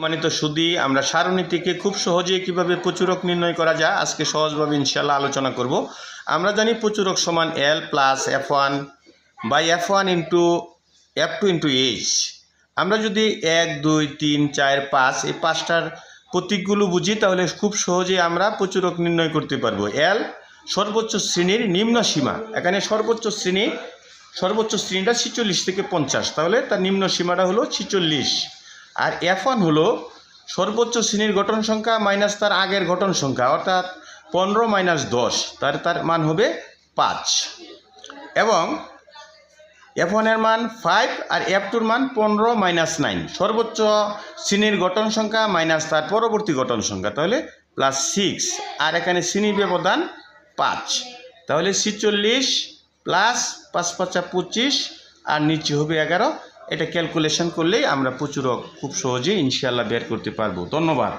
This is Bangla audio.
সম্মানিত সুদী, আমরা সারণী থেকে খুব সহজে কীভাবে প্রচুরক নির্ণয় করা যায়, আজকে সহজভাবে ইনশাল্লাহ আলোচনা করব। আমরা জানি প্রচুরক সমান L plus F one by F one into F two into H আমরা যদি এক, দুই, তিন, চার, পাঁচ এই পাঁচটার প্রতীকগুলো বুঝি, তাহলে খুব সহজে আমরা প্রচুরক নির্ণয় করতে পারব। এল সর্বোচ্চ শ্রেণির নিম্ন সীমা। এখানে সর্বোচ্চ শ্রেণি, সর্বোচ্চ শ্রেণীটা ছিচল্লিশ থেকে পঞ্চাশ। তাহলে তার নিম্ন সীমাটা হলো ছিচল্লিশ। আর এফ ওয়ান হলো সর্বোচ্চ শ্রেণির গঠন সংখ্যা মাইনাস তার আগের গঠন সংখ্যা, অর্থাৎ পনেরো মাইনাস দশ, তার তার মান হবে পাঁচ। এবং এফ ওয়ানের মান ফাইভ আর এফ টুর মান পনেরো মাইনাস নাইন সর্বোচ্চ শ্রেণির গঠন সংখ্যা মাইনাস তার পরবর্তী গঠন সংখ্যা, তাহলে প্লাস সিক্স আর এখানে শ্রেণি ব্যবধান পাঁচ। তাহলে ছিচল্লিশ প্লাস পাঁচ, পাঁচা পঁচিশ, আর নিচে হবে এগারো এটা ক্যালকুলেশন করলেই আমরা প্রচুরক খুব সহজেই ইনশাল্লাহ বের করতে পারব। ধন্যবাদ।